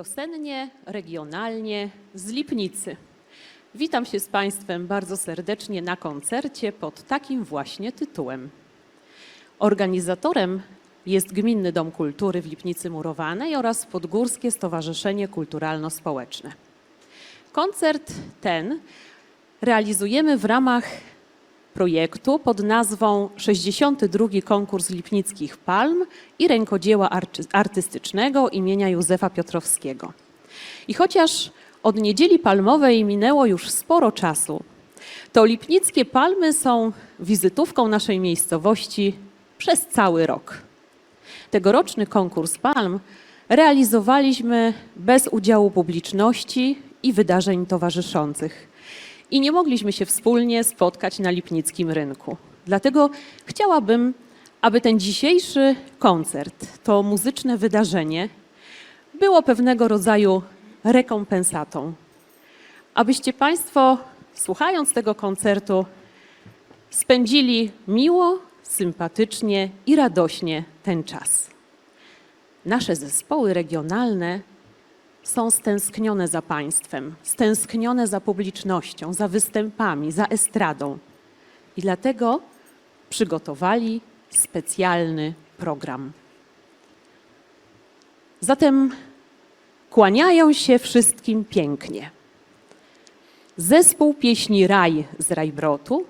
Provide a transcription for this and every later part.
Wiosennie, regionalnie z Lipnicy. Witam się z Państwem bardzo serdecznie na koncercie pod takim właśnie tytułem. Organizatorem jest Gminny Dom Kultury w Lipnicy Murowanej oraz Podgórskie Stowarzyszenie Kulturalno-Społeczne. Koncert ten realizujemy w ramach projektu pod nazwą 62. Konkurs Lipnickich Palm i Rękodzieła Artystycznego imienia Józefa Piotrowskiego. I chociaż od niedzieli palmowej minęło już sporo czasu, to lipnickie palmy są wizytówką naszej miejscowości przez cały rok. Tegoroczny konkurs palm realizowaliśmy bez udziału publiczności i wydarzeń towarzyszących. I nie mogliśmy się wspólnie spotkać na lipnickim rynku. Dlatego chciałabym, aby ten dzisiejszy koncert, to muzyczne wydarzenie, było pewnego rodzaju rekompensatą. Abyście Państwo, słuchając tego koncertu, spędzili miło, sympatycznie i radośnie ten czas. Nasze zespoły regionalne są stęsknione za państwem, stęsknione za publicznością, za występami, za estradą. I dlatego przygotowali specjalny program. Zatem kłaniają się wszystkim pięknie. Zespół pieśni Raj z Rajbrotu,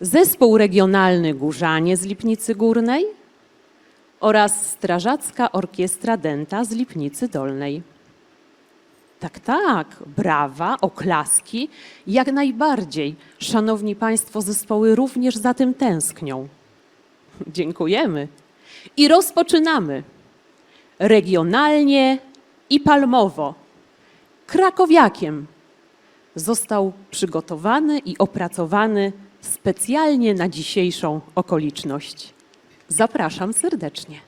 zespół regionalny Górzanie z Lipnicy Górnej oraz Strażacka Orkiestra Denta z Lipnicy Dolnej. Tak, tak, brawa, oklaski, jak najbardziej. Szanowni Państwo, zespoły również za tym tęsknią. Dziękujemy. I rozpoczynamy. Regionalnie i palmowo. Krakowiakiem został przygotowany i opracowany specjalnie na dzisiejszą okoliczność. Zapraszam serdecznie.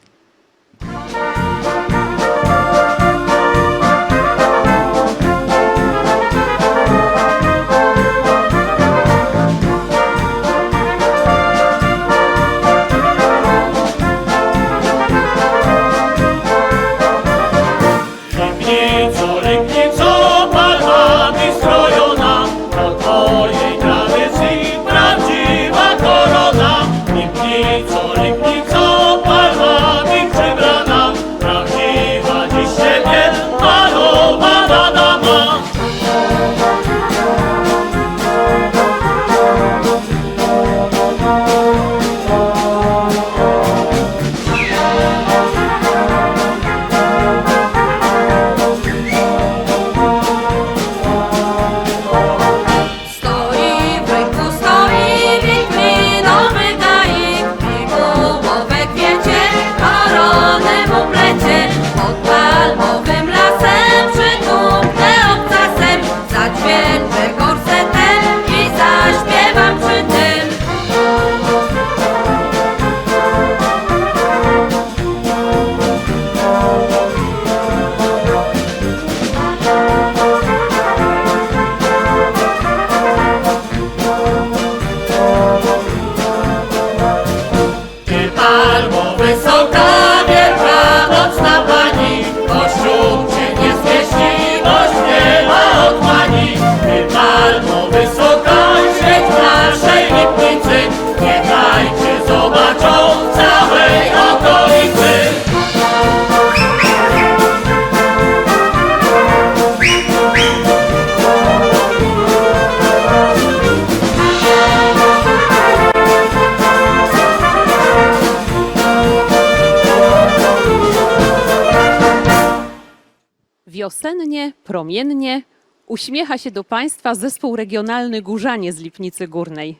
Promiennie uśmiecha się do Państwa zespół regionalny Górzanie z Lipnicy Górnej.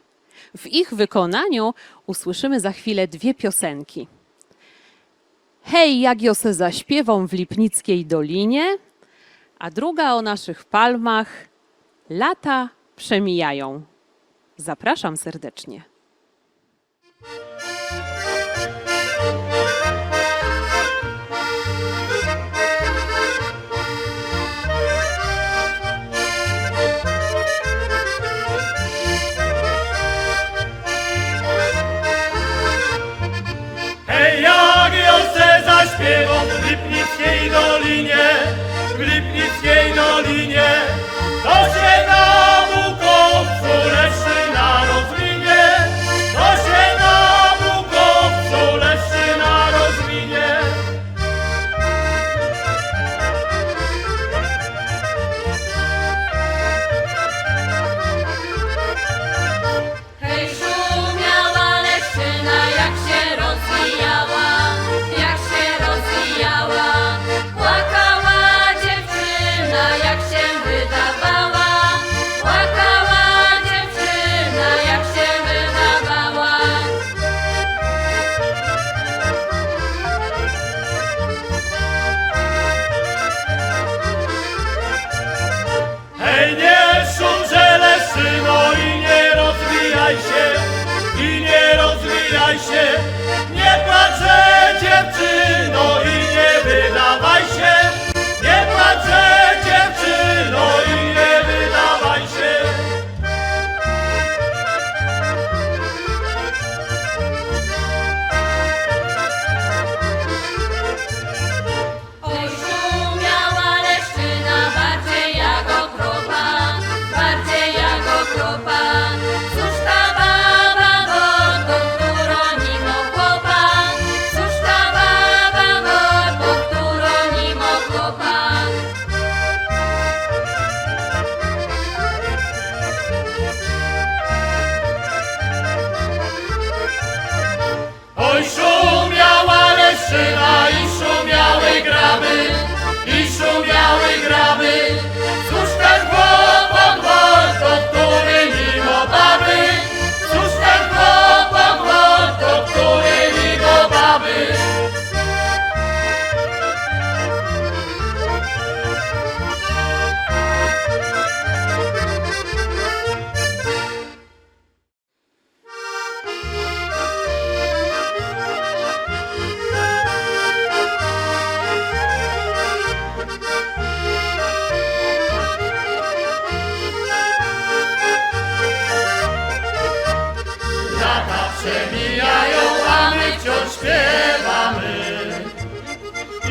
W ich wykonaniu usłyszymy za chwilę dwie piosenki. Hej, jak jo se zaśpiewą w Lipnickiej Dolinie, a druga o naszych palmach Lata przemijają. Zapraszam serdecznie.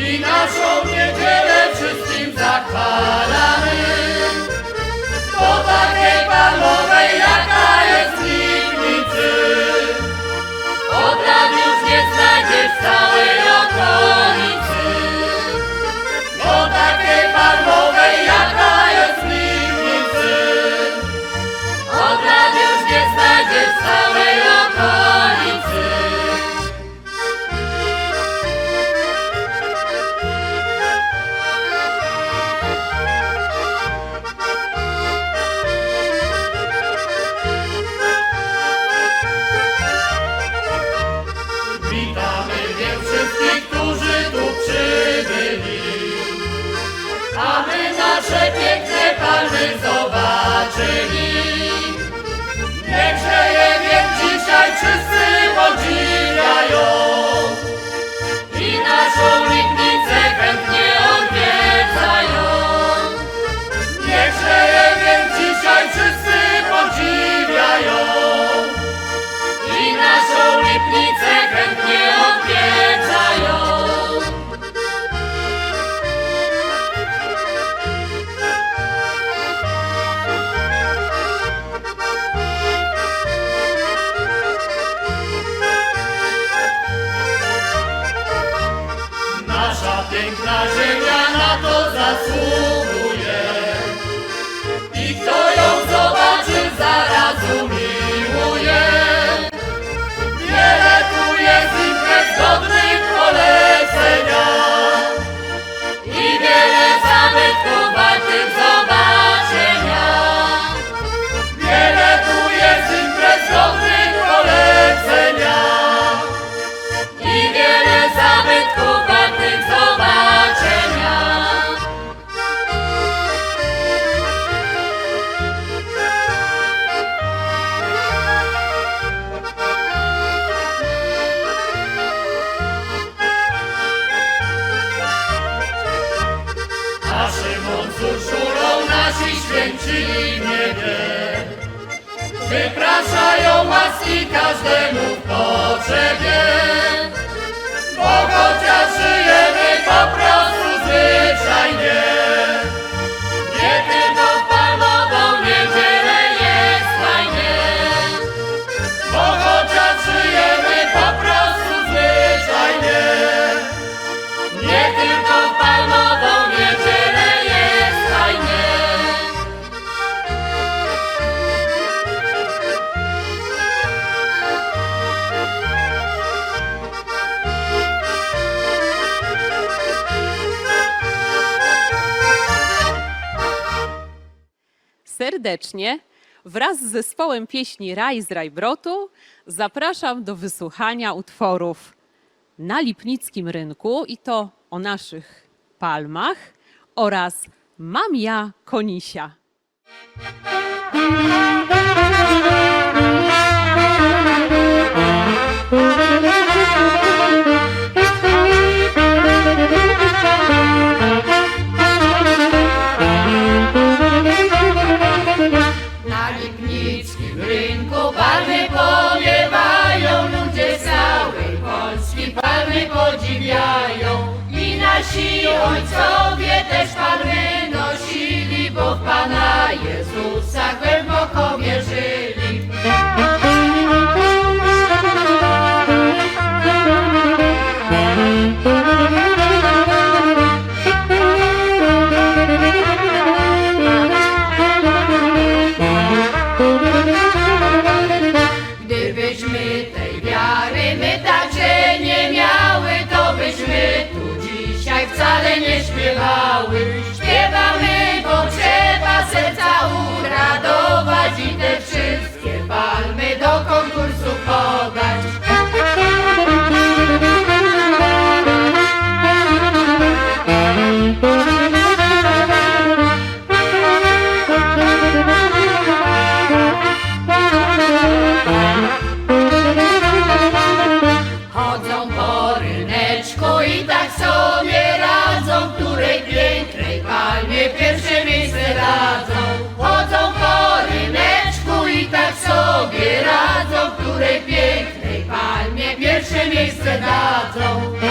i naszą niedzielę wszystkim zachwalamy. Po takiej panowej, jaka jest palmy zobaczyli. Niechże je więc dzisiaj wszyscy podziwiają. Sassoon. serdecznie wraz z zespołem pieśni Raj z Rajbrotu zapraszam do wysłuchania utworów na Lipnickim Rynku i to o naszych palmach oraz Mam ja konisia. nie śpiewały. lepsze miejsce dadzą.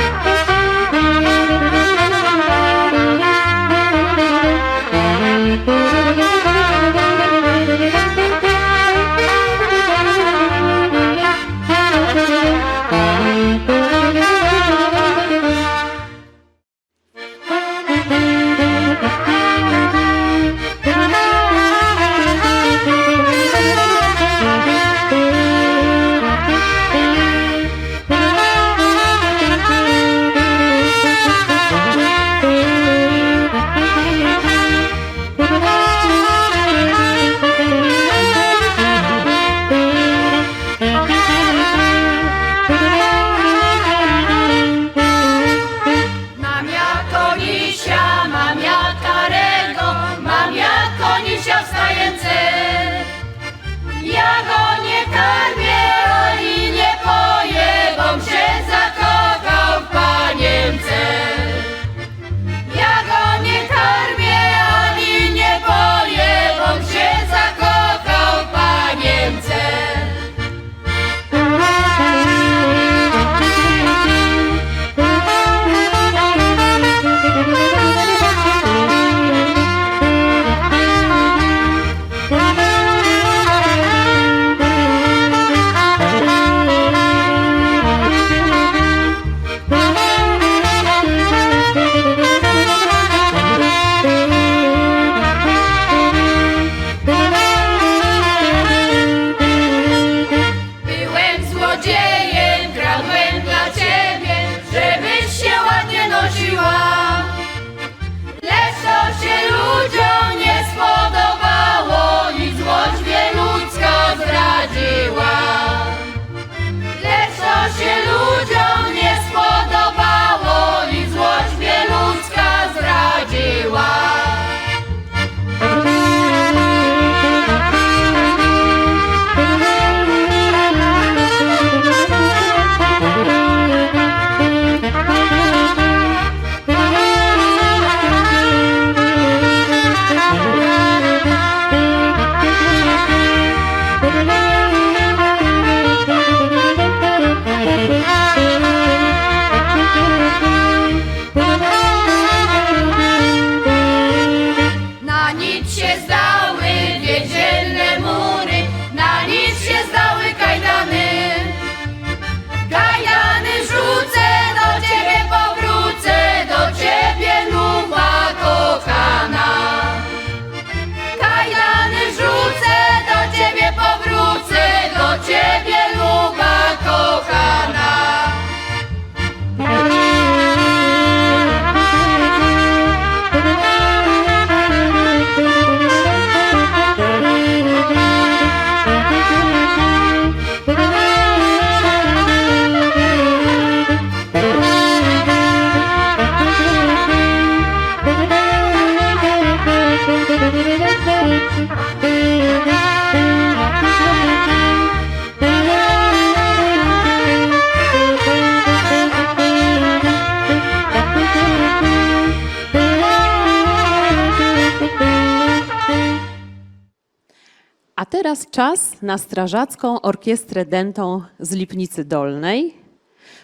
Teraz czas na strażacką orkiestrę dętą z Lipnicy Dolnej,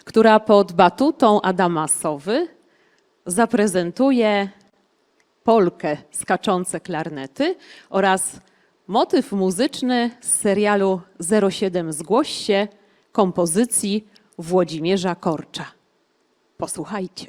która pod batutą Adama Sowy zaprezentuje polkę skaczące klarnety oraz motyw muzyczny z serialu 07 Zgłoś się kompozycji Włodzimierza Korcza. Posłuchajcie.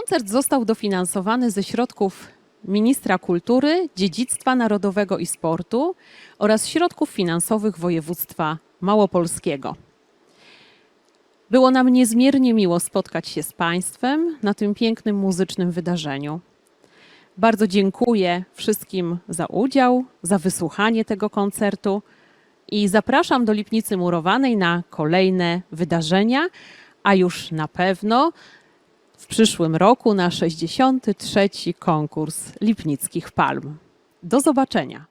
Koncert został dofinansowany ze środków ministra kultury, dziedzictwa narodowego i sportu oraz środków finansowych województwa małopolskiego. Było nam niezmiernie miło spotkać się z Państwem na tym pięknym muzycznym wydarzeniu. Bardzo dziękuję wszystkim za udział, za wysłuchanie tego koncertu i zapraszam do Lipnicy Murowanej na kolejne wydarzenia, a już na pewno w przyszłym roku na 63. konkurs Lipnickich Palm. Do zobaczenia.